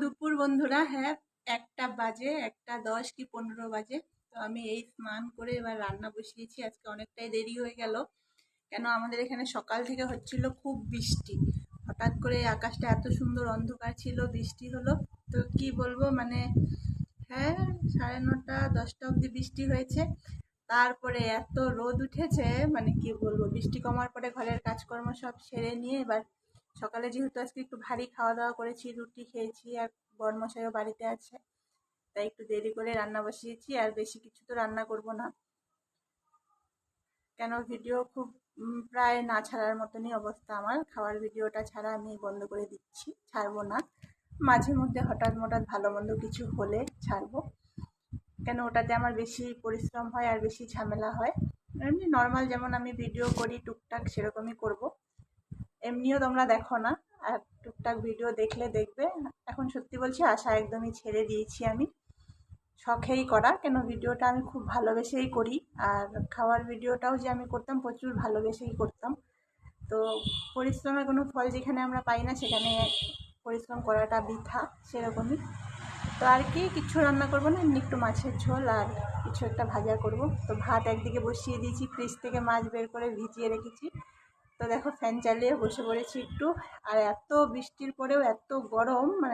দুপুর বন্ধুরা। হ্যাঁ একটা বাজে, একটা দশ কি পনেরো বাজে। তো আমি এই স্নান করে এবার রান্না বসিয়েছি। আজকে অনেকটাই দেরি হয়ে গেল। কেন, আমাদের এখানে সকাল থেকে হচ্ছিল খুব বৃষ্টি। হঠাৎ করে আকাশটা এত সুন্দর অন্ধকার ছিল, বৃষ্টি হলো। তো কি বলব মানে হ্যাঁ সাড়ে নটা, দশটা অবধি বৃষ্টি হয়েছে। তারপরে এত রোদ উঠেছে মানে কি বলব, বৃষ্টি কমার পরে ঘরের কাজকর্ম সব সেরে নিয়ে এবার সকালে যেহেতু আজকে একটু ভারী খাওয়া দাওয়া করেছি, রুটি খেয়েছি আর বরমশাইও বাড়িতে আছে, তাই একটু দেরি করে রান্না বসিয়েছি আর বেশি কিছু তো রান্না করব না। কেন ভিডিও খুব প্রায় না ছাড়ার মতনই অবস্থা আমার, খাওয়ার ভিডিওটা ছাড়া আমি বন্ধ করে দিচ্ছি, ছাড়বো না। মাঝে মধ্যে হঠাৎ মঠাৎ ভালো মন্দ কিছু হলে ছাড়বো। কেন ওটাতে আমার বেশি পরিশ্রম হয় আর বেশি ঝামেলা হয়। এমনি নর্মাল যেমন আমি ভিডিও করি, টুকটাক সেরকমই করব। এমনিও তোমরা দেখো না। আর টুকটাক ভিডিও দেখলে দেখবে। এখন সত্যি বলছি, আশা একদমই ছেড়ে দিয়েছি আমি। শখেই করা, কেন ভিডিওটা আমি খুব ভালোবেসেই করি। আর খাওয়ার ভিডিওটাও যে আমি করতাম, প্রচুর ভালোবেসেই করতাম। তো পরিশ্রমের কোনো ফল যেখানে আমরা পাই না, সেখানে পরিশ্রম করাটা বৃথা, সেরকমই। তো আর কি কিছু রান্না করব না, এমনি একটু মাছের ঝোল আর কিছু একটা ভাজা করব। তো ভাত একদিকে বসিয়ে দিয়েছি, ফ্রিজ থেকে মাছ বের করে ভিজিয়ে রেখেছি। তো দেখো ফ্যান চালিয়ে বসে পড়েছি একটু। আর এত বৃষ্টির পরেও এত গরম মানে